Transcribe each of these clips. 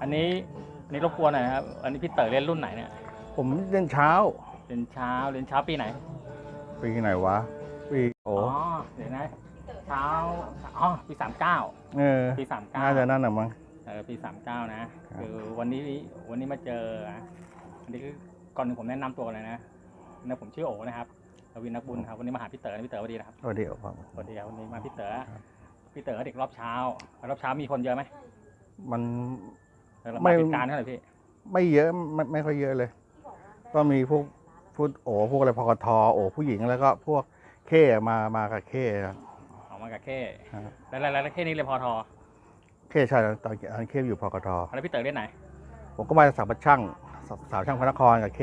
อันนี้อันนี้รบกวนหน่อยนะครับ อันนี้พี่เต๋อเรียนรุ่นไหนเนี่ยผมเล่นเช้าเรียนเช้าเรียนเช้าปีไหน ปีไหนวะ ปีโอ้อ๋อเดี๋ยวนะเช้าอ๋อปีสามเก้าเออปีสามเก้าน่าจะนั่นน่ะมั้ง เออปีสามเก้านะ คือวันนี้วันนี้มาเจออะอันนี้คือก่อนหนึ่งผมแนะนำตัวเลยนะนะผมชื่อโอนะครับกวินนักบุญครับวันนี้มาหาพี่เต๋อนะพี่เต๋อสวัสดีนะครับโอ้เดี๋ยวครับสวัสดีครับวันนี้มาพี่เต๋อครับพี่เต๋อเด็กรอบเช้ารอบเช้ามีคนเยอะไหม มันเออเราไม่มาเป็นการเท่าไหร่พี่ ไม่เยอะไม่ไม่ค่อยเยอะเลย ก็มีพวกพูดโอ้พวกอะไรพกทโอ้ผู้หญิงแล้วก็พวกเคมามากับเคครับ ออกมากับเคครับ แล้วแล้วแล้วเคนี่เรียนพอทอเคใช่ตอนตอนเคอยู่พกทแล้วพี่เต๋อเรียนไหนผมก็มาจากสาวบัดช่างสาวสาวช่างพระนครกับเค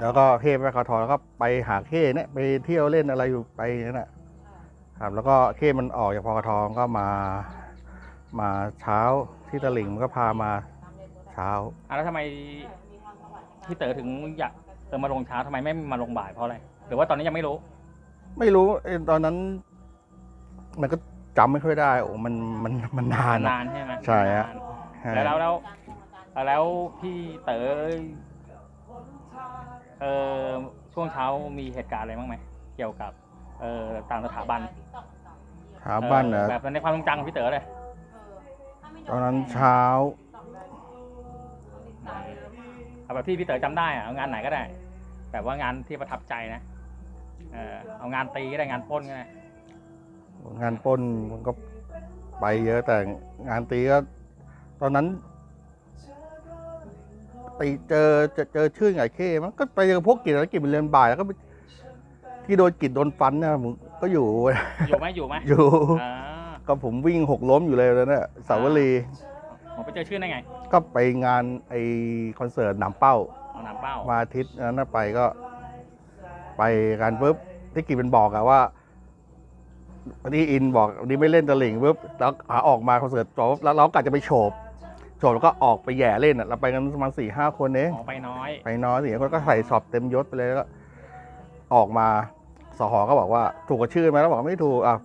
แล้วก็เคไปพกทแล้วก็ไปหาเคเนี่ยไปเที่ยวเล่นอะไรอยู่ไปนั่นแหละครับ แล้วก็เคมันออกจากพกทก็มา มาเช้าที่ตลิ่งมันก็พามาเช้า อะแล้วทำไมพี่เต๋อถึงอยากเออมาลงเช้าทำไมไม่มาลงบ่ายเพราะอะไรหรือว่าตอนนี้ยังไม่รู้ ไม่รู้เอ้ยตอนนั้น มันก็จำไม่ค่อยได้ โอ้มันมันมันนานอะ นานใช่ไหมใช่ฮะ นาน แล้วแล้วแล้วแล้วพี่เต๋อเออช่วงเช้ามีเหตุการณ์อะไรบ้างไหมเกี่ยวกับเออต่างสถาบันถามบ้านเอนะอแบบในความทรงจำของพี่เต๋อเลย ตอนนั้นเช้า เอาแบบที่พี่เต๋อจำได้อะเอางานไหนก็ได้ แบบว่างานที่ประทับใจนะ เออเอางานตีก็ได้งานปล้นก็ได้งานปล้นมันก็ไปเยอะแต่งานตีก็ตอนนั้นตีเจอเจอเจอชื่อไงเข้ มันก็ไปเจอพวกกิจแล้วกิจเป็นเรือนบ่ายแล้วก็ไปที่โดนกิจโดนฟันนะผมก็อยู่ อยู่ไหมอยู่ไหมอยู่ อ่า ก็ผมวิ่งหกล้มอยู่เลยแล้วนะสาวรีผมไปเจอชื่อได้ไง ก็ไปงานไอคอนเสิร์ตหนามเป้าเอาหนามเป้ามาอาทิตย์นั้นนะไปก็ ไปกันปุ๊บที่กิจเป็นบอกอะว่าวันนี้อินบอกวันนี้ไม่เล่นตะหลิ่งปุ๊บแล้วขาออกมาคอนเสิร์ตจบแล้วเรากะจะไปโฉบโฉบแล้วก็ออกไปแหย่เล่นอะเราไปกันประมาณสี่ห้าคนเองออกไปน้อย ไปน้อยสี่คนก็ใส่สอบเต็มยศไปเลยแล้วก็ออกมาสหก็บอกว่า ถูกกับชื่นไหมแล้วบอกไม่ถูกอะ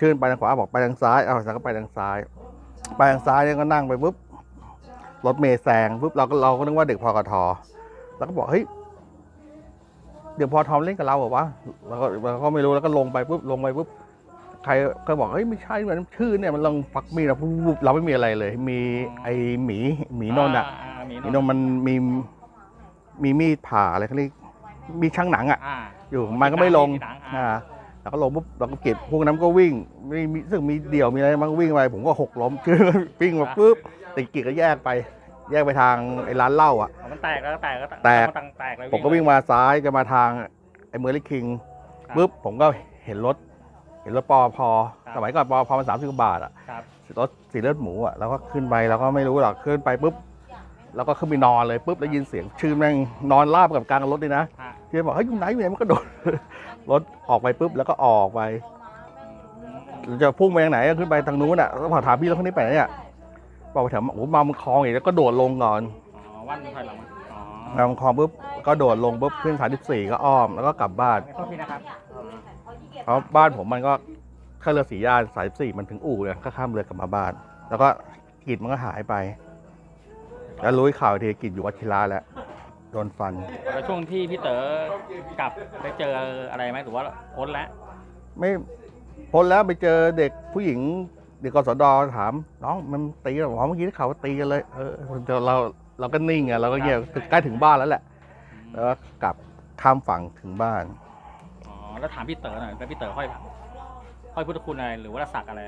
ชื่นไปทางขวาบอกไปทางซ้ายเอาสักก็ไปทางซ้าย ไปทางซ้ายเนี่ยก็นั่งไปปุ๊บรถเมย์แซงปุ๊บเราก็เราก็นึกว่าเด็กพกทแล้วก็บอกเฮ้ยเดี๋ยวพอทอมเล่นกับเราเหรอวะเราก็เราก็ไม่รู้แล้วก็ลงไปปุ๊บลงไปปุ๊บใครก็บอกเฮ้ยไม่ใช่เหมือนชื่อเนี่ยมันลองฟักมีดเราปุ๊บเราไม่มีอะไรเลย มีไอหมีหมีนนท์อะาหมีนมีนนท์มมันมีมีมีดผ่าอะไรเขาเรียกมีดช่างหนังอะอ่าอยู่มันก็ไม่ลงมีหนัอ่าอ่า แล้วก็ลงปุ๊บเราก็เก็บพวกนั้นก็วิ่งมีมีซึ่งมีเดี่ยวมีอะไรมันก็วิ่งไปผมก็หกล้มชื่อวิ่งมาปุ๊บติดกิจก็แยกไป แยกไปทางไอ้ร้านเหล้าอะอ๋อมันแตกแล้วก็แตกแล้วแตก มันแตกเลยผมก็วิ่งมาซ้ายจะมาทางไอ้เมอร์ลิคิงครับปุ๊บผมก็เห็นรถ เห็นรถปอพอครับสมัยก่อนปอพอมันสามสิบบาทอะ ครับรถสีเลือดหมูอะแล้วก็ขึ้นไปแล้วก็ไม่รู้หรอกขึ้นไปปุ๊บแล้วก็ขึ้นไปนอนเลยปุ๊บแล้วยินเสียงชื่อแม่งนอนราบกับกลางรถเลยนะฮะที่บอกเฮ้ยอยู่ไหนอยู่ไหนมันก็โดด รถออกไปปุ๊บแล้วก็ออกไปจะพุ่งไปทางไหนก็ขึ้นไปทางนู้นอะแล้วพอถามพี่แล้วคนนี้ไปไหนเนี่ยบอกไปถามโอ้โหมามึงคลองอีกแล้วก็โดดลงก่อนอ๋อวันถอยหลังมาอ๋อมามึงคลองปุ๊บก็โดดลงปุ๊บขึ้นสามสิบสี่ก็อ้อมแล้วก็กลับบ้านไม่โทษพี่นะครับเพราะบ้านผมมันก็ข้าเรือสีย่านสายสี่มันถึงอู่เลยก็ข้ามเรือกลับมาบ้าน แล้วก็กิจมันก็หายไป แล้วรู้ข่าวอีกทีกิจอยู่วัชิระแล้ว โดนฟัน แล้วช่วงที่พี่เต๋อกลับได้เจออะไรไหมหรือว่าพ้นแล้วไม่พ้นแล้วไปเจอเด็กผู้หญิง เด็กกศดถาม น้องมันตีกันเหรอเมื่อกี้ได้ข่าวว่าตีกันเลยเออเราเราก็นิ่งไงเราก็เงียบถึงใกล้ถึงบ้านแล้วแหละ แล้วก็กลับข้ามฝั่งถึงบ้าน อ๋อแล้วถามพี่เต๋อหน่อยแล้วพี่เต๋อห้อยห้อยพุทธคุณอะไรหรือว่าสักอะไร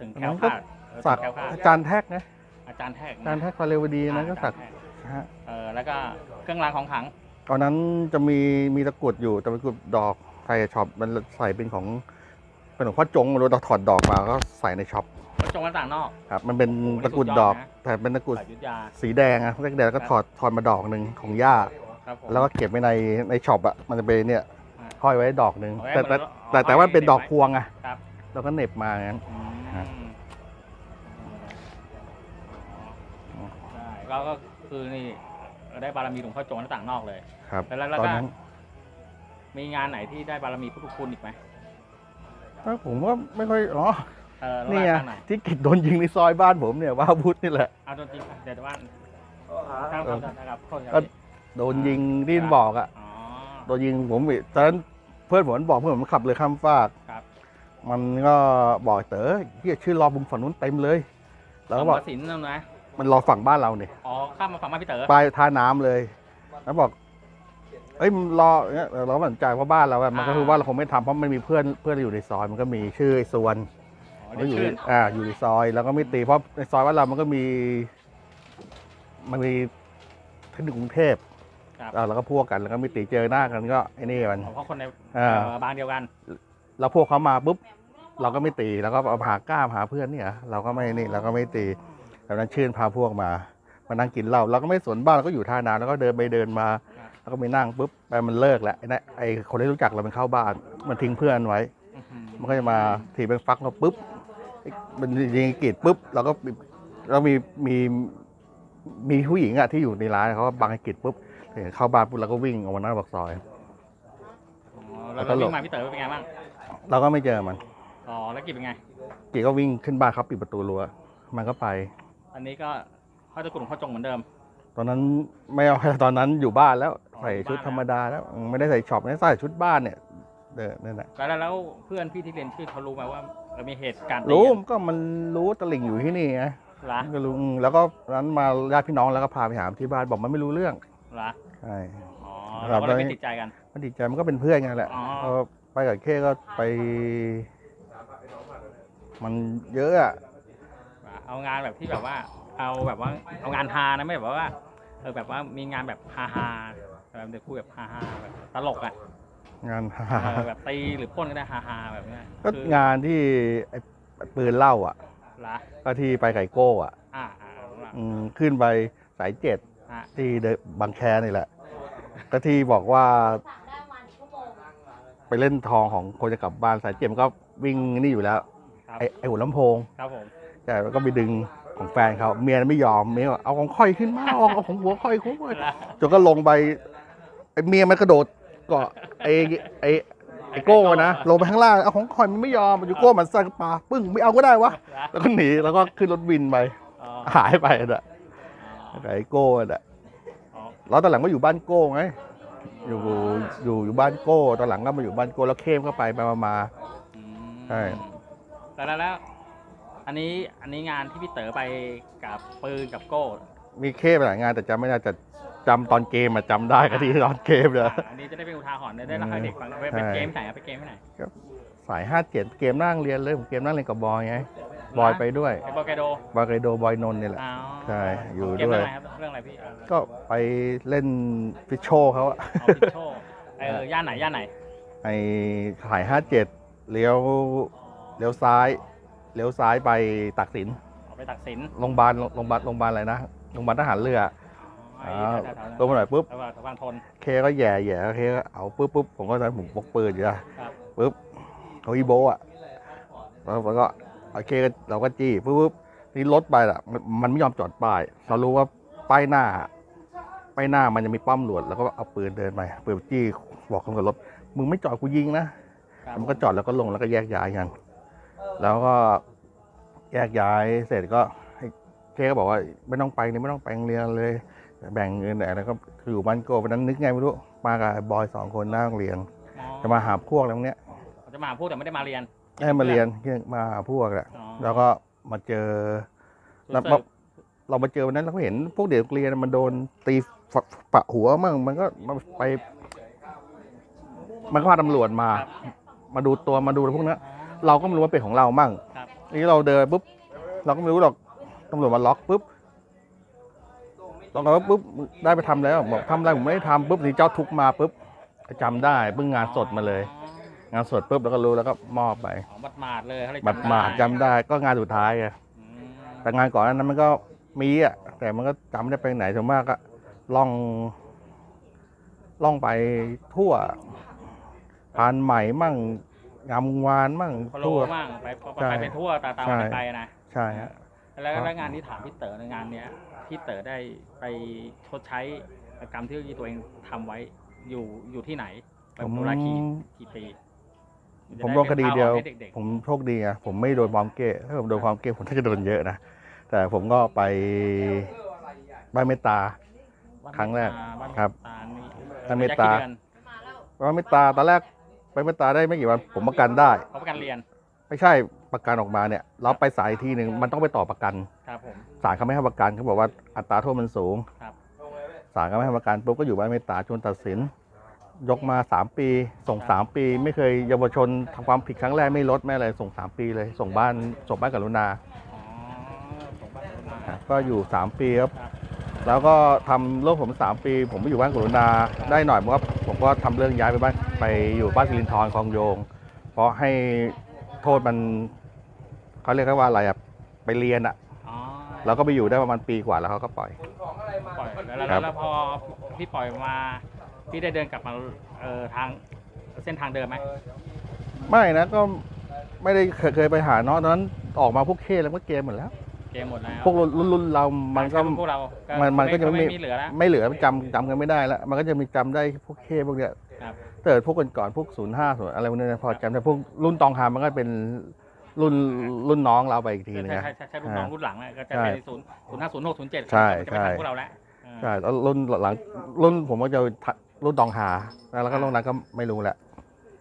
ถึงแคล้วคลาดเออสักถึงแคล้วคลาดอาจารย์แท็กนะอาจารย์แท็กอาจารย์แท็กฟาเรวดีนะก็สักอาจารย์แท็ ฮะเออแล้วก็เครื่องรางของขลัง ตอนนั้นจะมีมีตะกรุดอยู่แต่ตะกรุดดอกไทยช็อปมันใส่เป็นของเป็นของพ่อจงเราถอดดอกมาก็ใส่ในช็อปแล้วจงหน้าต่างนอก ครับ มันเป็นโอ้โหตะกรุดนี่สุดยดออดกนะ แต่เป็นตะกรุดสายยุทธยาสีแดงอะแรกแดงแล้วก็ถอดถอดมาดอกหนึ่งของย่า ครับผม แล้วก็เก็บไว้ในในช็อปอะมันจะเป็นเนี่ยอ่าห้อยไว้ดอกหนึ่งเอาไว้แต่เหมืแต่อนแต่แต่เอาไว้ว่ามันเป็นดอกเก็บไว้พวงอะครับ แล้วก็เหน็บมาอย่างนั้น อืมฮะใช่ก็ก็ คือนี่ได้บารมีหลวงพ่อโจงหน้าต่างนอกเลย ครับแล้วแล้วตอนก็ นั้นมีงานไหนที่ได้บารมีพุทธคุณอีกไหมก็ผมว่าไม่ค่อยอ๋อเออนี่นี่ไงหน่อยที่กิจโดนยิงในซอยบ้านผมเนี่ยว่าพุธนี่แหละ เอาตัวจริงเดี๋ยวว่าครับครับนะครับโทษคก็รับโดนยิงที่บอกอะ อ๋อ โดนยิงผมอีกตอนนั้นเพื่อนผมมันบอกเพื่อนผมขับเลยข้ามฟากครับ มันก็บอกเต๋อเฮียชื่อรอบุงฝั่งนู้นเต็มเลย แล้วก็บอก สมรสินนั่นนะ มันรอฝั่งบ้านเราเนี่ยอ๋อข้ามมาฝั่งบ้านพี่เต๋อปลายท่าน้ำเลย แล้วบอก เอ้ยมึงรอเนี่ยเราก็สนใจเพราะบ้านเราอะมันก็คือว่าเราคงไม่ทำเพราะมันมีเพื่อนเพื่อนอยู่ในซอยมันก็มีชื่อไอ้ส่วน อ๋อก็เดี๋ยวอยู่ชื่นอ่าอยู่ในซอยแล้วก็ไม่ตีเพราะในซอยว่านเรามันก็มี มันมีเทคนิคกรุงเทพครับอ่าแล้วก็พวกกันแล้วก็ไม่ตีเจอหน้ากันก็ไอ้นี่มัน อ๋อเพราะคนในอ่าเอ่อบางเดียวกัน แล้วพวกเขามาปุ๊บเราก็ไม่ตีแล้วก็เอาหากล้ามหาเพื่อนเนี่ย เราก็ไม่นี่เราก็ไม่ตี แต่นั้นชื่นพาพวกมามานั่งกินเหล้าเราก็ไม่สนบ้านเราก็อยู่ท่าน้ำแล้วก็เดินไปเดินมา แล้วก็ไปนั่งปุ๊บไปมันเลิกแล้วไอ้นั่นไอ้คนที่รู้จักเรามันเข้าบ้าน มันทิ้งเพื่อนไว้อื้อหือมันก็จะมาถีบเป็นฟักเราปุ๊บไอ้มันยิงกรีดปุ๊บเราก็เรามีมีมีผู้หญิงอะที่อยู่ในร้านเขาก็บังไอ้กรีดปุ๊บเห็นเข้าบ้านปุ๊บเราก็วิ่งออกมาหน้าปากซอยอ๋อแล้วแล้วก็เราหลบวิ่งมาพี่เต๋อเป็นไงบ้างเราก็ไม่เจอมันอ๋อแล้วกิจเป็นไงกรีดก็วิ่งขึ้นบ้านเขาปิดประตูรั้วมันก็ไป อันนี้ก็เข้าตะกลุ่มเข้าจงเหมือนเดิม ตอนนั้นไม่เอาตอนนั้นอยู่บ้านแล้วอ๋อใส่อยู่ชุดบ้านธรรมดาแล้วไม่ได้ใส่ช็อปไม่ได้ใส่ชุดบ้านเนี่ยเออนั่นแหละแล้วแล้วเพื่อนพี่ที่เรียนชื่อเขารู้ไหมว่าเรามีเหตุการณ์ตีรู้กันก็มันรู้ตลิ่งอยู่ที่นี่ไงเหรอก็รู้อืมแล้วก็นั้นมาญาติพี่น้องแล้วก็พาไปหาที่บ้านบอกมันไม่รู้เรื่องเหรอใช่อ๋อครัเราบก็เลยไม่ติดใจกันมันดีใจมันก็เป็นเพื่อนกันแหละอ๋อพอไปกับเคก็ไป มันเยอะอะ เอางานแบบที่แบบว่า เอาแบบว่าเอางานฮานะไม่แบบว่าเออแบบว่ามีงานแบบฮาฮาๆแบบเด็กพูดแบบฮาฮาๆแบบตลกอะงานเออแบบตีหรือปล้นก็ได้ฮาฮาๆแบบเนี้ยก็คืองานที่ไอ้ปืนเหล่าอะเหรอก็ที่ไปไก่โก้อะอ่าอ่ารู้ละอืมขึ้นไปสายเจ็ดอ่าที่เดอะบางแคนี่แหละ ก็ที่บอกว่าไปเล่นทองของคนจะกลับบ้านสายเจ็บมันก็วิ่งนี่อยู่แล้ว ครับไอ้ไอ้หัวลำโพง ครับผม ใช่แล้วก็ไปดึงของแฟนเขาเมียไม่ยอมเมียบอกเอาของค่อยขึ้นมาเอาเอาของหัวค่อยขึ้นมาเหรอจนก็ลงไปไอ้เมียมันกระโดดเกาะไอ้ไอ้ไอ้โก้นะลงไปข้างล่างเอาของค่อยมันไม่ยอมมันอยู่โก้มันสั่งปลาปึ้งไม่เอาก็ได้วะเหรอแล้วก็หนีแล้วก็ขึ้นรถวินไปอ๋อหายไปอะไอ้โก้อะอ๋อแล้วตอนหลังก็อยู่บ้านโก้ไงอยู่อยู่อยู่บ้านโก้ ตอนหลังก็มาอยู่บ้านโก้แล้วเข้มเข้าไปไปมามาอืมใช่แล้วแล้วแล้ว อันนี้อันนี้งานที่พี่เต๋อไปกับปืนกับโก้มีเข้มไปหลายงานแต่จำไม่ได้แต่จำตอนเกมอะจำได้ก็ที่ตอนเกมเลย อ่าอันนี้จะได้เป็นอุทาหรณ์ได้ได้เล่าให้เด็กฟังไปไปใช่ เกมไหนอะไปเกมที่ไหนสายห้าเจ็ดเกมนั่งเรียนเลยผมเกมนั่งเรียนกับบอยไงบอยไปด้วยไอ้โปรแกโดบอยไกโดบอยนนท์นี่แหละอ้าวใช่อยู่เกมด้วย เรื่องอะไรครับเรื่องอะไรพี่เอาก็ไปเล่นฟิชโชเขาอะเอาพิชโชเออย่านไหนย่านไหนไอสายห้าเจ็ดเลี้ยวเลี้ยวซ้าย เลี้ยวซ้ายไปตักสินเอาไปตักสินโรงพยาบาลโรงพยาบาลโรงพยาบาลอะไรนะโรงพยาบาลทหารเรือไอ้อ่าแถวๆนั้นลงมาหน่อยปุ๊บแล้วก็วางทนเคก็แย่แย่เคก็เอาปุ๊บปุ๊บผมก็ตอนนผมพกปืนอยู่นะครับปุ๊บเขาอีโบอะแล้วแล้วก็โอเคก็เราก็จี้ปุ๊บปุ๊บนี่รถไปอะมันมันไม่ยอมจอดป้ายเรารู้ว่าป้ายหน้าป้ายหน้ามันจะมีป้อมตำรวจแล้วก็เอาปืนเดินไปปืนจี้บอกคนกับรถมึงไม่จอดกูยิงนะครับมันก็จอดแล้วก็ลงแล้วก็แยกย้ายกัน แล้วก็แยกย้ายเสร็จก็ให้เคก็บอกว่าไม่ต้องไปนี่ไม่ต้องไปโรงเรียนเลย แบ่งเงินอะไรก็อยู่บ้านโก้วันนั้นนึกไงไม่รู้มากับไอ้บอยสองคนหน้าโรงเรียนอ๋อจะมาหาพวกอะไรพวกเนี้ยเขาจะมาพูดแต่ไม่ได้มาเรียนให้มาเรียนมาหาพวกแหละอ๋อแล้วก็มาเจอแล้วรู้สึกเรามาเจอวันนั้นเราก็เห็นพวกเด็กนักเรียนมันโดนตีฝปะหัวมั่งมันก็มาไป มันก็พาตำรวจมาครับมาดูตัวมาดูพวกนั้น เราก็ไม่รู้ว่าเป็นของเรามั่งครับนี่เราเดินปุ๊บเราก็ไม่รู้หรอกตำรวจมาล็อกปุ๊บล็อกเราปุ๊บได้ไปทำแล้วบอกทำอะไรผมไม่ได้ทำปุ๊บนี่เจ้าทุกข์มาปุ๊บจำได้เพิ่งงานสดมาเลย งานสดปุ๊บแล้วก็รู้แล้วก็มอบไปอ๋อบัดหมาดเลยเขาเลยบัดหมาดจำได้ก็งานสุดท้ายไงอืมแต่งานก่อนนั้นมันก็มีอะแต่มันก็จำไม่ได้ไปไหนส่วนมากก็ล่องล่องไปทั่วพานใหม่มั่ง งามวานมั่งเขาทั่รู้วบ้างไปไปใช่ไปไปทั่วตาตาใช่ไปๆนะใช่ฮะ แล้วครับ แล้วงานที่ถามพี่เต๋อในงานเนี้ยพี่เต๋อได้ไปชดใช้กรรมที่ตัวเองทำไว้ อยู่อยู่ที่ไหนไปผมเวลากี่กี่ปีผจะผมไโดนคดีเดียวป็นอุทาหรณ์ให้ด็กๆผมโชคดีไงผมไม่โดนความเก้ถ้าผมโดนความเก้ผมน่าจะโดนเยอะนะแต่ผมก็ไปบ้านเมตตาครั้งแรกบ้านครับตานี่บ้านเมตตาระยะกี่ดือน บ้านเมตตาตอนแรก ไปเมตตาได้ไม่กี่วันผมประกันได้ เขาประกันเรียนไม่ใช่ประกันออกมาเนี่ย เราไปสายอีกทีหนึ่งมันต้องไปต่อประกันครับผม ศาลเขาไม่ให้ประกันเขาบอกว่าอัตราโทษมันสูงครับ ศาลก็ไม่ให้ประกันปุ๊บก็อยู่บ้านเมตตาจนตัดสิน ยกมาสามปี ส่งสามปี ไม่เคยเยาวชนทำความผิดครั้งแรกไม่ลดไม่อะไรส่งสามปีเลย ส่งบ้านส่งบ้านกรุณาอ๋อส่งบ้านกรุณาครับก็อยู่สามปีครับ ครับ แล้วก็ทำเรื่องผมสามปี ผมไปอยู่บ้านกรุณาได้หน่อยผมก็ผมก็ทำเรื่องย้ายไปบ้านไปอยู่บ้านสิรินทรคลองโยง เพราะให้โทษมันเขาเรียกว่าอะไรอะไปเรียนอะอ๋อแล้วก็ไปอยู่ได้ประมาณปีกว่าแล้วเขาก็ปล่อยปล่อยแล้วครัแล้วบแล้วพอพี่ปล่อยมาพี่ได้เดินกลับมาเอ่อทางเส้นทางเดิมไหมไม่นะก็ไม่ได้เคยเคยไปหาเนาะตอนนั้นออกมาพวกเคแล้วก็เกมหมดแล้ว เกมหมดแล้วพวกรุ่นรุ่นรุ่นเรา มันก็ พวกเรามัมันมันก็จะไม่ไม่ มีเหลือแล้ว ไม่เหลือจำจำกันไม่ได้แล้วมันก็จะมีจำได้พวกเคพวกเนี้ยครับเกิดพวกก่อนๆพวกศูนย์ห้าศูนย์อะไรพวกเนี้ยนะพอจำได้พวกรุ่นตองหามันก็เป็นรุ่นรุ่นน้องเราไปอีกทีนึงใช่นะ ใช่ใช่ใช่รุ่นน้องรุ่นหลังอะก็จะใช่เป็นศูนย์ศูนย์ห้าศูนย์หกศูนย์เจ็ดใช่จะเป็นทางใช่พวกเราแล้วเออ ใช่แล้วรุ่นหลังรุ่นผมก็จะรุ่นตองหาแล้วก็รุ่นนั้นก็ไม่รู้แหละ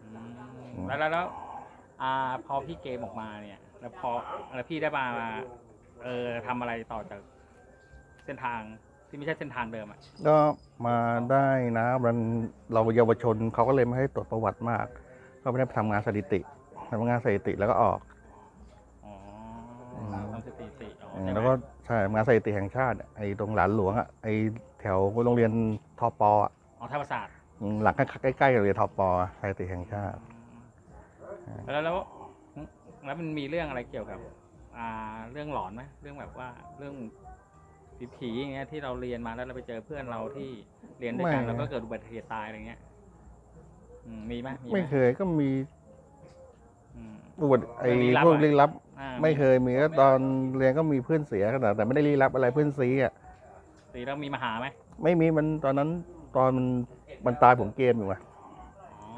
อืมแล้วแล้วแล้วอ่าพอพี่เกมออกมาเนี่ย แล้วพอแล้วพี่ได้มา เออทำอะไรต่อจากเส้นทางที่ไม่ใช่เส้นทางเดิมอะ ก็มาได้นะมันเราเยาวชนเขาก็เลยไม่ให้ตรวจประวัติมาก ก็ไม่ได้ไปทำงานสถิติทำงานสถิติแล้วก็ออกอ๋ออืมทำสถิติอ๋ออืมใช่ไหมแล้วก็ใช่ทำงานสถิติแห่งชาติไอ้ตรงหลานหลวงอะไอ้แถวโรงเรียนทอปอะอ๋อท่าประสาทอืมหลังใกล้ๆกับโรงเรียนทอปอะสถิติแห่งชาติ แล้วแล้วแล้วมันมีเรื่องอะไรเกี่ยวกับอ่า เรื่องหลอนไหมเรื่องแบบว่าเรื่องผีผีๆอย่างเงี้ยที่เราเรียนมาแล้วเราไปเจอเพื่อนเราที่เรียนด้วยกันไม่ แล้วก็เกิดอุบัติเหตุตายอะไรเงี้ยอืมมีไหมมีไหมไม่เคยก็มีอืมอุบัติไอ้เรื่องลี้ลับพวกอะ ลี้ลับ อ่าไม่เคยมีก็ตอนเรียนก็มีเพื่อนเสียขนาดแต่ไม่ได้ลี้ลับอะไรเพื่อนซีอะตีแล้วมีมาหาไหมไม่มีมันตอนนั้นตอนมันมันตายผมเกมอยู่ไง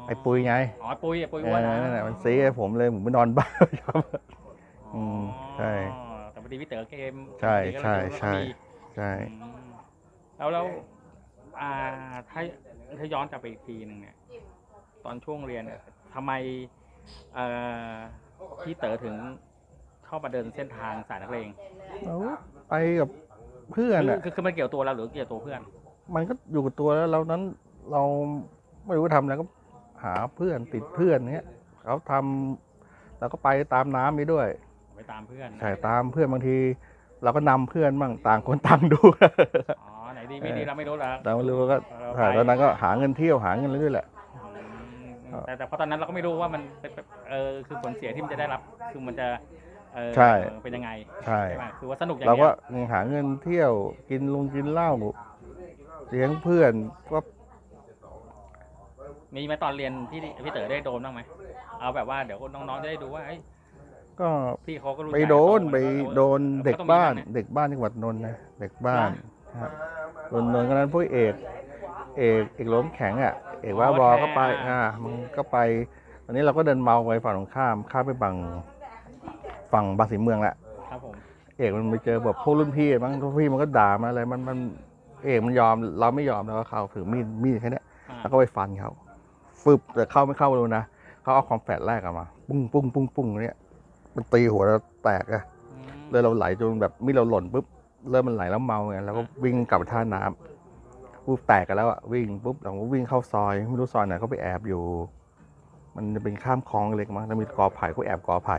ไอ้ปุยไงอ๋อปุยอะปุยเออ้วนอนะนั่นแหละมันซีให้ผมเลยผมไปนอนบ้านครับอืมใช่ อ๋อแต่พอดีพี่เต๋อเกมใช่พี่เต๋อก็เลยรู้ว่าใช่เขามีใช่อืมแล้วแล้วอ่าถ้าถ้าย้อนกลับไปอีกทีหนึ่งเนี่ย ตอนช่วงเรียนเนี่ยทำไมเอ่อพี่เต๋อถึงเข้ามาเดินเส้นทางสายนักเลงแล้วไปกับเพื่อนคืออะ คือคือมันเกี่ยวตัวเราหรือเกี่ยวตัวเพื่อนมันก็อยู่กับตัวแล้วเรานั้นเราไม่รู้จะทำอะไรก็หาเพื่อนติดเพื่อนเนี้ยเขาทำเราก็ไปตามน้ำไปด้วย ไปตามเพื่อนใช่ตามเพื่อนบางที เราก็นำเพื่อนบ้างต่างคนต่างดู อ๋อไหนดีไม่ดีเราไม่รู้แล้วแต่ไม่รู้ก็เราไปใช่ตอนนั้นก็หาเงินเที่ยวหาเงินเรื่อยๆแหละ แต่แต่เพราะตอนนั้นเราก็ไม่รู้ว่ามันเป็นเออคือผลเสียที่มันจะได้รับคือมันจะเออใช่ เป็นยังไงใช่ ใช่ไหมคือว่าสนุกอย่างเราเดีก็ยวหาเงินเที่ยวกินลงกินเหล้าเลี้ยงเพื่อนก็มีไหมตอนเรียนพี่พี่เต๋อได้โดนบ้างไหมเอาแบบว่าเดี๋ยวน้องๆจะได้ดูว่าเอ้ย ก็พี่เขาก็รู้ไปจักโดนเขาไปโดนเขาเด็กต้องมีบ้านบ้างนะเด็กบ้านจังหวัดนนท์นะเด็กบ้านนะครับนนท์นนท์ก็นั้นพวกเอก เอกเอกล้มแข็งอะ เอกว่าบอก็ไปอ่ามันก็ไปตอนนี้เราก็เดินเมาไปฝั่งตรงข้ามข้ามไปฝั่งฝั่งบางสีเมืองแหละครับผมเอกมันไปเจอแบบพวกรุ่นพี่มั้งพวกพี่มันก็ด่ามาอะไรมันมันเอกมันยอมเราไม่ยอมแล้วก็เขาถือมีดมีดแค่เนี้ยอ่าแล้วก็ไปฟันเขาฟึบแต่เข้าไม่เข้าไม่รู้นะเขาเอาความแฝดแรกออกมา ปุ้งปุ้งปุ้งปุ้งเนี่ย มันตีหัวเราแตกอะอืมเลยเราไหลจนแบบมีดเราหล่นปุ๊บเริ่มมันไหลแล้วเมาไงแล้วก็วิ่งกลับไปท่าน้ำปุ๊บแตกกันแล้วอะวิ่งปุ๊บเราก็วิ่งเข้าซอยไม่รู้ซอยไหนเขาไปแอบอยู่ มันจะเป็นข้ามคลองเล็กมั้งแล้วมีกอไผ่เขาแอบกอไผ่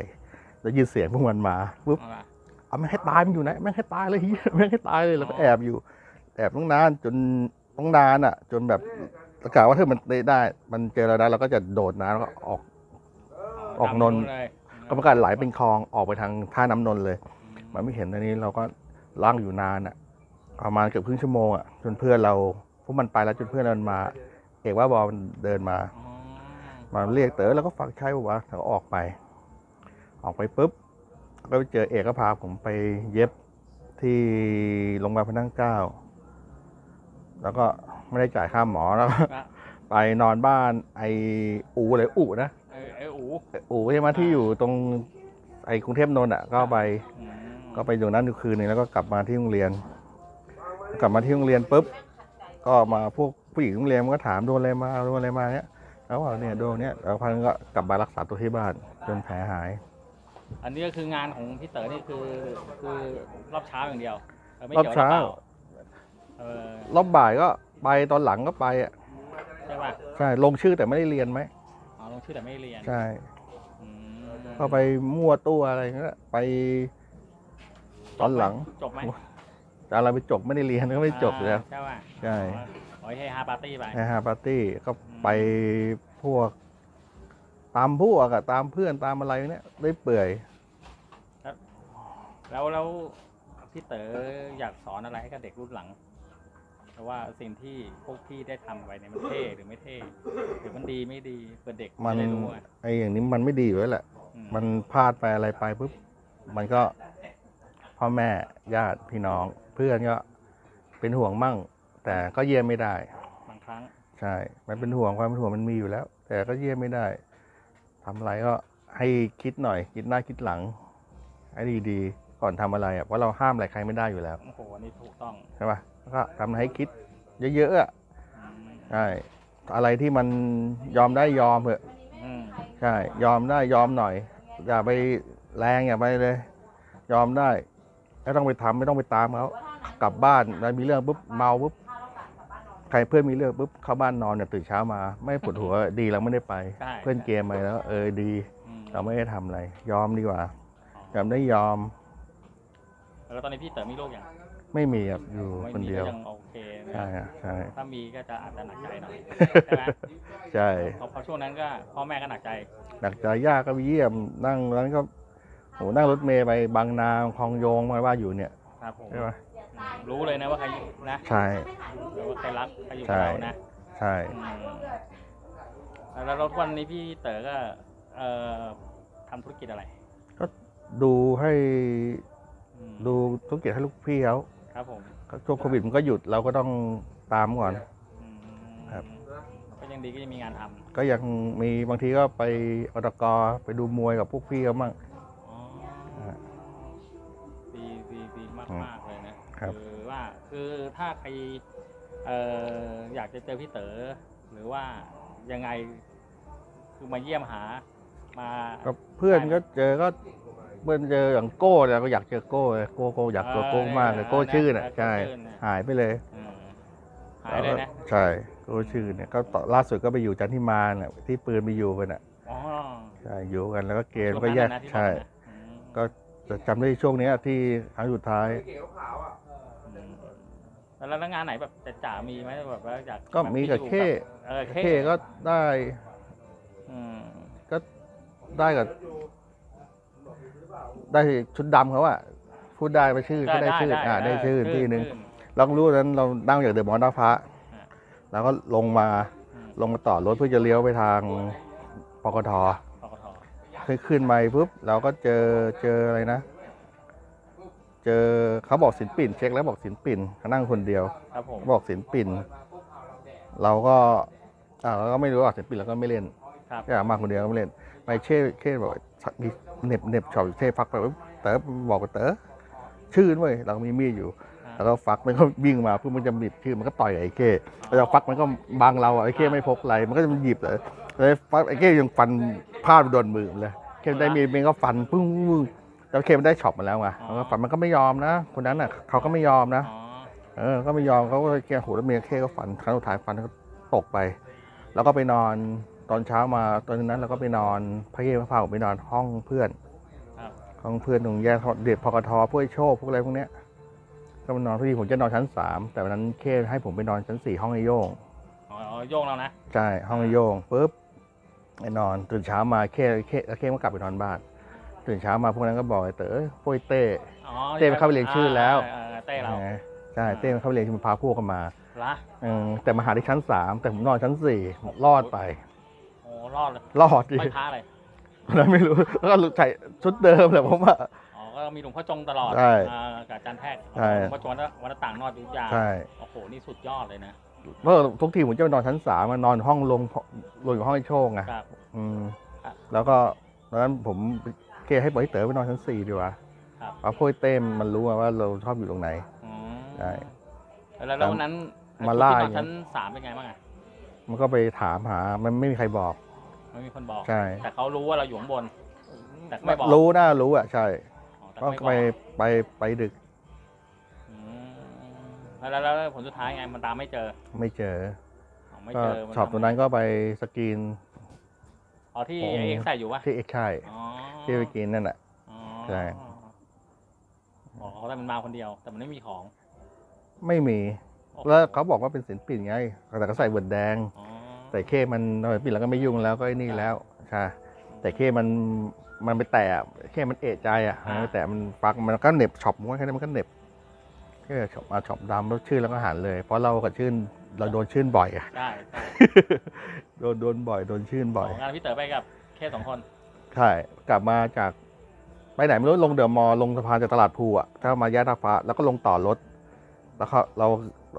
แล้วยินเสียงพวกมันมาปุ๊บเอาล่ะเอาไม่ให้ตายมันอยู่ไหนไม่ให้ตายเลยเฮียไม่ให้ตายเลยแล้วก็แอบอยู่ แอบต้องนานจนต้องนานอะจนแบบประกาศว่าถ้ามันได้ มันเจอเราได้เราก็จะโดดน้ำแล้วก็ออกออกนนท์ดำเลย ก็ประกาศไหลเป็นคลองออกไปทางท่าน้ำนนท์เลย มันไม่เห็นตอนนี้เราก็ล่างอยู่นานอะประมาณเกือบครึ่งชั่วโมงอะจนเพื่อนเราพวกมันไปแล้วจนเพื่อนเรามา เอกว่าบอลมันเดินมาอ๋อมาเรียกเต๋อแล้วก็ฟังใช่ป่าวะแล้วก็ออกไป ออกไปปุ๊บก็ไปเจอเอกก็พาผมไปเย็บที่โรงพยาบาลพระนั่งเกล้า แล้วก็ไม่ได้จ่ายค่าหมอแล้วก็อะไปนอนบ้านไออูอะไรอูนะเออ ไอเอออูอู่ใช่ไหมที่อยู่ตรงไอ้กรุงเทพนนท์อะ ก็ไป อืมก็ไปอยู่นั้นอยู่คืนหนึงแล้วก็กลับมาที่โรงเรียน กลับมาที่โรงเรียนปุ๊บ ก็มาพวกผู้หญิงโรงเรียนมันก็ถามโดนอะไรมาโดนอะไรมาเนี้ยแล้วว่าเนี่ยโดนเนี้ยแล้วพันก็กลับมารักษาตัวที่บ้านจนแผลหาย อันนี้ก็คืองานของพี่เต๋อนี่คือคือรอบเช้าอย่างเดียวเไม่รอบกี่ยวเช้า ปล่เออรอบบ่ายก็ไปตอนหลังก็ไปอะใช่ป่ะใช่ลงชื่อแต่ไม่ได้เรียนไหมอ๋อล งชื่อแต่ไม่ได้เรียนใช่อืมก็ไปมั่วตัวอะไรเงี้ยไป ตอนหลัง จบไหมแต่เราไปจบไม่ได้เรียนก็ไม่จบอยู่แล้วใช่ป่ะใช่ อ๋อให้ฮาปาร์ตี้ไปไฮฮาปาร์ตี้ก็ไปพวก ตามพวกอะตามเพื่อนตามอะไรเนี้ยได้เปื่อย แล้วแล้วพี่เต๋ออยากสอนอะไรให้กับเด็กรุ่นหลัง แต่ว่าสิ่งที่พวกพี่ได้ทำไปเนี่ยมันเท่หรือไม่เท่หรือมันดีไม่ดีเพื่อเด็กมันจะได้รู้อะไออย่างนี้มันไม่ดีอยู่แล้วแหละอืมันพลาดไปอะไรไปปุ๊บมันก็พ่อแม่ญาติพี่น้อง เพื่อนก็เป็นห่วงมั่ง แต่ก็เยี่ยมไม่ได้บางครั้งใช่ มันเป็นห่วงความเป็นห่วงมันมีอยู่แล้ว แต่ก็เยี่ยมไม่ได้ทำอะไรก็ให้คิดหน่อย คิดหน้าคิดหลัง ให้ดีๆก่อนทำอะไรอะเพราะเราห้ามอะไรใครไม่ได้อยู่แล้วโอ้โหอันนี้ถูกต้องใช่ปะแล้ว ก็ทำให้คิดเยอะๆอะอืมใช่อะไรที่มันยอมได้ยอมเถอะอืมใช่ยอมได้ยอมหน่อย อย่าไปแรงอย่าไปเลย ยอมได้ไม่ต้องไปทำไม่ต้องไปตามเขากลับบ้านแล้วมีเรื่องปุ๊บเมาปุ๊บใครเพื่อนมีเรื่องปุ๊บเข้าบ้านนอนเนี่ยตื่นเช้ามา ไม่ปวดหัวดีเราไม่ได้ไป ใช่เพื่อนเกมไปแล้ว เออดี อืมเราไม่ได้ทำอะไร ยอมดีกว่าอ๋ยอมได้ยอมอแล้วตอนนี้พี่เต๋อมีลูกยัง ไม่มีครับอยู่ไม่คนมีเดียว ก็ยังโอเคนะใช่อะใช่ ถ้ามีก็จะอาจจะหนักใจหน่อยใช่ไหมใช่เพราะเพราะช่วงนั้นก็พ่อแม่ก็หนักใจหนักใจยากก็ไปเยี่ยมนั่งนั้นก็โหนั่งรถเมย์ไปบางนาคลองโยงมาว่าอยู่เนี่ยครับผมใช่ไหมอืมรู้เลยนะว่าใครนะใช่หรือว่าใครรักใครอยู่ใช่กับเรานะใช่ อืมแล้วแล้ววันนี้พี่เต๋อก็เอ่อทำธุรกิจอะไรดูให้อืมดูธุรกิจให้ลูกพี่เขา ครับผมก็ช่วงโควิดมันก็หยุดเราก็ต้องตามก่อน อืมครับ ก็ยังดีก็ยังมีงานทำก็ยังมีบางทีก็ไปอตกไปดูมวยกับพวกพี่เขามั่งอ๋ออ่าดีดีดีมากอืมมากเลยนะครับ คือว่าคือถ้าใครเอ่ออยากจะเจอพี่เต๋อหรือว่ายังไงคือมาเยี่ยมหามาก็เพื่อนก็เจอก็ เพื่อนเจออย่างโก้เนี่ยก็อยากเจอโก้เลยโก้โก้อยากเจอโก้มากเลยโก้ชื่อน่ะใช่โก้ชื่น่ะหายไปเลยอืมหายเลยนะใช่โก้ชื่อเนี่ยก็ต่อล่าสุดก็ไปอยู่จันทิมาน่ะที่ปืนไปอยู่กันอะอ๋อใช่อยู่กันแล้วก็เกมช่วงก็แยกนั้นนะที่ใช่บอกนะอืมก็จะจำได้ช่วงเนี้ยที่ครั้งสุดท้ายอืมแล้วแล้วงานไหนแบบจะจ๋ามีไหมแบบว่าอยากก็มีกับแบบเข้เออเคก็ได้อืมก็ได้กับ ได้ชุดดำเขาอะพูดได้ไปชื่อก็ได้ชื่ออ่าได้ชื่อที่หนึ่งเราก็รู้นั้นเรานั่งจากเดอะมอลล์หน้าพระแล้วก็ลงมาอืมลงมาต่อรถเพื่อจะเลี้ยวไปทางปกทปกทขึ้นขึ้นไปปุ๊บเราก็เจอเจออะไรนะ เจอเขาบอกสินปิ่น เช็คแล้วบอกสินปิ่นเขานั่งคนเดียวครับผมบอกสินปิ่น เราก็อ่าเราก็ไม่รู้ว่าสินปิ่นเราก็ไม่เล่นครับแค่มาคนเดียวก็ไม่เล่น ไปเช่เช่บอก มีเหน็บเหน็บช็อปอยู่เช่ฟักไปปุ๊บเต๋อบอกว่าเต๋อชื่อด้วยเราก็มีมีดอยู่อ่าแล้วก็ฟักมันก็วิ่งมาเพื่อมันจะหยิบชื่อมันก็ต่อยไอ้เก้แล้วฟักมันก็บังเราอะไอ้เก้ไม่พกอะไรมันก็จะมันหยิบเลยเลยฟักไอ้เก้ยังฟันพลาดไปโดนมือมันเลยเก้ได้มีดมันก็ฟันปึ้งปึ้งแล้วเคมันได้ช็อปมาแล้วไงมันก็ฟันมันก็ไม่ยอมนะคนนั้นน่ะเขาก็ไม่ยอมนะอ๋อเออก็ไม่ยอมเขาก็แกโหแล้วเมียเคก็ฝันครั้งสุดท้ายฝันก็ตกไป แล้วก็ไปนอน ตอนเช้ามาตอนนั้นเราก็ไปนอนพระเยพระพาผมไปนอนห้องเพื่อนครับห้องเพื่อนตรงแยกเด็ดพกทพวกไอ้โชคพวกอะไรพวกเนี้ยก็มานอนพอดีผมจะนอนชั้นสามแต่วันนั้นเคให้ผมไปนอนชั้นสี่ห้องไอโย่งอ๋อโยงเรานะใช่ห้องไอโย่งปุ๊บไปนอนตื่นเช้ามาเคเคเคก็กลับไปนอนบ้าน ตื่นเช้ามาพวกนั้นก็บอกไอ้เต๋อพวกไอ้เต้อ๋อเต้มันเข้าไปเรียนชื่อแล้วเออเต้เราออใช่เต้มันเข้าไปเรียนที่มันพาพวกกันมาละเออแต่มาหาที่ชั้นสามแต่ผมนอนชั้นสี่รอดไปโอ้ รอดเลยรอดดิไม่พ้าเลยตอนนั้นไม่รู้แล้วก็ใส่ชุดเดิมแหละผมว่าอ๋อก็มีหลวงพ่อจงตลอดใช่อ่ากับอาจารย์แพทย์ใช่หลวงพ่อจงวัดวัดต่างนอดอยุธยาใช่โอ้โหนี่สุดยอดเลยนะเพราะทุกทีผมจะไปนอนชั้นสามมานอนห้องลงลงอยู่ห้องไอ้โชคไงครับอืมครับแล้วก็ตอนนั้นผมเคให้ปล่อยให้เต๋อไปนอนชั้นสี่ดีกว่าครับเพราะพวกไอ้เต้มมันรู้ว่าเราชอบอยู่ตรงไหนอืมใช่แล้วแล้ววันนั้นมาล่าที่นออย่างนชั้นสามเป็นไงบ้างอะมันก็ไปถามหา มันไม่มีใครบอก ไม่มีคนบอก ใช่ แต่เขารู้ว่าเราอยู่ข้างบน แต่ไม่บอกรู้น่ารู้อะ ใช่อ๋อแต่ก็ไม่บไปอกไปไปดึกอืมแล้วแล้วแล้วผลสุดท้ายไงมันตามไม่เจอไม่เจอ อ๋อไม่ก็เจอมัช็อปตัวนั้นก็ไปสกรีน อ๋อที่โอ้เอ็กใส่อยู่ปะที่เอ็กใช่อ๋อที่ไปกินนั่นแหละ อ๋อใช่ อ๋อแต่มันมาคนเดียว แต่มันไม่มีของไม่มี โอ้โหแล้วเขาบอกว่าเป็นศิลปินไง แต่ก็ใส่เบิร์ดแดง อ๋อ แต่เคมันเอาไปปิดแล้วก็ไม่ยุ่งแล้วก็ไอ้นี่แล้วใช่แต่เคมันมันไปแตะเคมันเอะใจอะมันไปแตะมันปักมันก็เหน็บช็อปมันแค่นั้นมันก็เหน็บแค่ช็อปมาช็อปดำแล้วชื่อแล้วก็หันเลย เพราะเรากับชื่นเราโดนชื่นบ่อยอะใช่ใช่โดนโดนบ่อยโดนชื่นบ่อยของงานพี่เต๋อไปกับแค่สองคนใช่กลับมาจากไปไหนไม่รู้ลงเดอะมอลล์ลงสะพานจากตลาดภูอะถ้ามาแยกท่าฟ้าแล้วก็ลงต่อรถ แล้วเขาเรา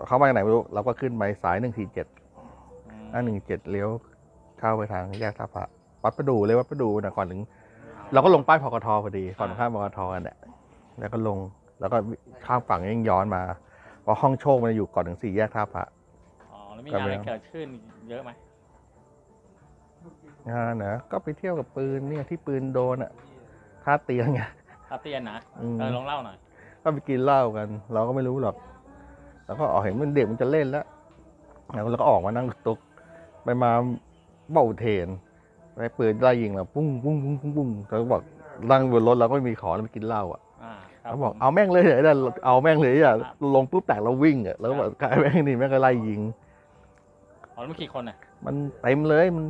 เขามาจากไหนไม่รู้ เราก็ขึ้นไปสายหนึ่งสี่เจ็ดอืม หน้าหนึ่งเจ็ดเลี้ยวเข้าไปทางแยกท่าพระวัดประดูเลยวัดประดูนะก่อนถึงเราก็ลงป้ายพกทพอดีก่อนข้ามพกทกันเนี่ยแล้วก็ลงแล้วก็ข้ามฝั่งยังย้อนมาเพราะห้องโชคมันอยู่ก่อนถึงสี่แยกท่าพระอ๋อแล้วมีกลับงานอะไรไปแล้วเกิดขึ้นเยอะไหมงานนะก็ไปเที่ยวกับปืนเนี่ยที่ปืนโดนอะท่าเตียงไงคาเตียนนะอืมเออลองเล่าหน่อยก็ไปกินเหล้ากัน เราก็ไม่รู้หรอก แล้วก็ออกเห็นมันเด็กมันจะเล่นแล้วแล้วเราก็ออกมานั่งตุก ไปมาเบ้าเทนไปปืนไล่ยิงเราปุ้งปุ้งปุ้งปุ้งปุ้งเราก็บอกนั่งบนรถเราก็ไม่มีของแล้วไปกินเหล้าอะอ่าครับเขาบอกผม เอาแม่งเลยเหรอเนี่ยเอาแม่งเลยอะครับ ลงปุ๊บแตกเราวิ่งอะแล้วก็บอกกลายแม่งนี่แม่งก็ไล่ยิง อ๋อแล้วมีกี่คนอะมันเต็มเลยมัน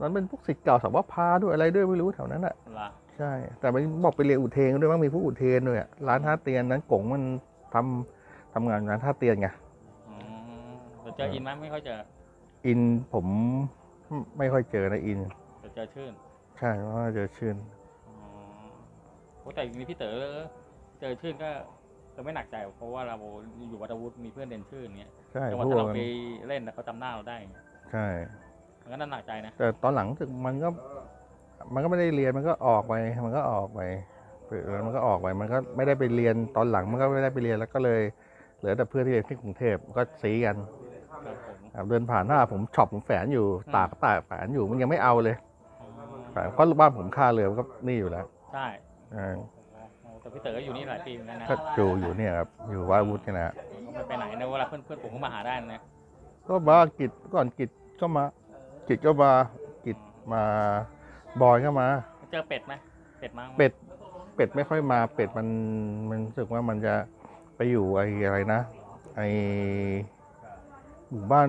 มันเป็นพวกศิษย์เก่าสาวพาด้วยอะไรด้วยไม่รู้แถวนั้นอะล่ะใช่ แต่มันบอกไปเรียนอุเทนด้วยมั้งมีผู้อุเทนด้วยอะร้านท่าเตียนนั้นกงมันทำทำงานร้านท่าเตียนไง อืมแต่เจออินไหมไม่ค่อยเจอ อินผมไม่ค่อยเจอนะอินแต่เจอชื่นใช่เพราะว่าเจอชื่นอ๋อโอ้แต่จริงๆพี่เต๋อเจอชื่นก็ก็ไม่หนักใจเพราะว่าเราอยู่วัดอาวุธมีเพื่อนเด่นชื่นเนี้ยใช่จังหวะพวถ้ากเรามันไปเล่นแล้วเขาจำหน้าเราได้ใช่มันก็น่าหนักใจนะแต่ตอนหลังรู้สึกมันก็ มันก็ไม่ได้เรียนมันก็ออกไป มันก็ออกไปเออมันก็ออกไปมันก็ไม่ได้ไปเรียนตอนหลังมันก็ไม่ได้ไปเรียนแล้วก็เลย เหลือแต่เพื่อนที่เรียนที่กรุงเทพก็ซีกันครับผมครับ เดินผ่านหน้าผมช็อปผมแฝนอยู่อืมตากก็ตากแฝนอยู่มันยังไม่เอาเลยอ๋อแฝนเพราะบ้านผมค่าเรือมันก็นี่อยู่แล้วใช่อ่าโอ้แต่พี่เต๋อก็อยู่นี่หลายปีเหมือนกันนะก็อยู่อยู่เนี่ยครับอยู่วัดอาวุธเนี่ยนะก็ไม่ไปไหนนะเวลาเพื่อนเพื่อนผมก็มาหาได้นะก็มากิจก่อนกิจก็มา กิจก็มากิจมาบอยก็มาเจอเป็ดไหมเป็ดมั้งเป็ดเป็ดไม่ค่อยมาเป็ดมันมันรู้สึกว่ามันจะไปอยู่ไอ้อะไรนะไอ้ หมู่บ้าน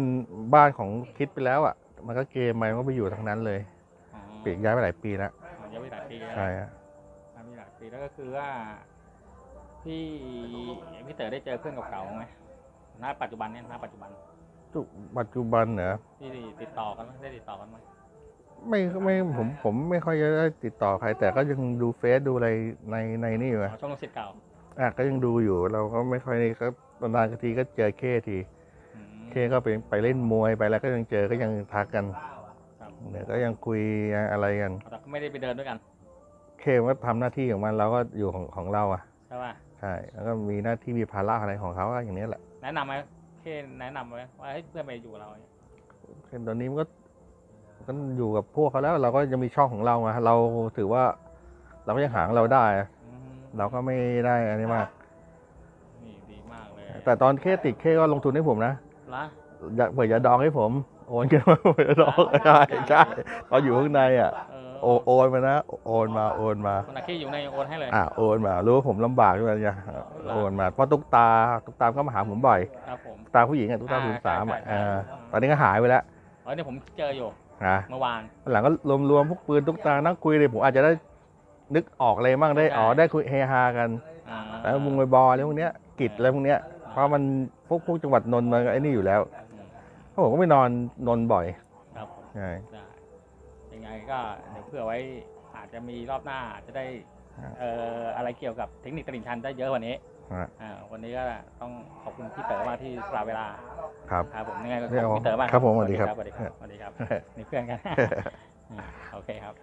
บ้านของคิดไปแล้วอะ มันก็เกมไปมันก็ไปอยู่ทางนั้นเลยอ๋อเป็ดย้ายไปหลายปีแล้วมันจะไม่หลายปีแล้วใช่ฮะมีหลายปีแล้วก็คือว่าพี่พี่เต๋อได้เจอเพื่อนเก่าๆไหมหน้าปัจจุบันเนี่ยหน้าปัจจุบันจุปัจจุบันเหรอที่ติดต่อกันไหมได้ติดต่อกันไหมไม่ไม่ผมผมไม่ค่อยจะได้ติดต่อใคร แต่ก็ยังดูเฟซดูอะไรในในนี่อยู่อ๋อะอช่วงลูกศิษย์เก่า อะก็ยังดูอยู่เราก็ไม่ค่อยนี่ก็นานๆทีก็เจอเคที อืมเคก็ไปไปเล่นมวยไปแล้วก็ยังเจอก็ยังทักกันครับเนี่ยก็ยังคุยอะไรกันแต่ก็ไม่ได้ไปเดินด้วยกัน เคมันก็ทำหน้าที่ของมันเราก็อยู่ของของเราอะใช่ป่ะใช่แล้วก็มีหน้าที่มีภาระอะไรของเขาก็อย่างนี้แหละแนะนำไหมแค่แนะนำไหมว่าให้เพื่อนไปอยู่กับเราเนี่ยเช่นตอนนี้มันก็ก็อยู่กับพวกเขาแล้ว เราก็ยังมีช่องของเราไงเราถือว่า เราก็ยังหาของเราได้อะอืมเราก็ไม่ได้อันนี้มาก นี่ดีมากเลยแต่ตอนเคติดเคก็ลงทุนให้ผมนะ ละอยากเปิดยาดองให้ผม โอนกันมาเปิดยาดองใช่ใช่ตอนอยู่ข้างในอะเออโอโอนมานะโอนมาโอนมาคนอาคีอยู่ในโอนให้เลยอะโอนมารู้ว่าผมลำบากด้วยนะโอนมาเพราะตุ๊กตาตุ๊กตาก็มาหาผมบ่อยครับผมตุ๊กตาผู้หญิงอะตุ๊กตาอ่าศูนย์สามอะใช่ใช่เออใช่ตอนนี้ก็หายไปแล้วเออเนี่ยผมเจออยู่นะเมื่อวานหลังก็รวมๆพวกปืนตุ๊กตานั่งคุยเลยผมอาจจะได้นึกออกอะไรบ้างได้ใช่อ๋อได้คุยเฮฮากันอ่าแล้ววงบอยๆอะไรพวกเนี้ยกิจอะไรพวกเนี้ย เพราะมันพวกพวกจังหวัดนนท์มันก็ไอ้นี่อยู่แล้วอืมเพราะผมก็ไปนอนนนท์บ่อยครับผมใช่ได้ยังไงก็เดี๋ยวเผื่อไว้อาจจะมีรอบหน้าอาจจะได้ครับเอ่ออะไรเกี่ยวกับเทคนิคตลิ่งชันได้เยอะกว่านี้ฮะอ่าวันนี้ก็ต้องขอบคุณพี่เต๋อมากที่สละเวลาครับ ครับผมยังไงก็ขไม่อบเอาคุณพี่เต๋อมากครับผมสวัสดีครับ สวัสดีครับสวัสดีครับ นี่เพื่อนกันอืมโอโอเคครับ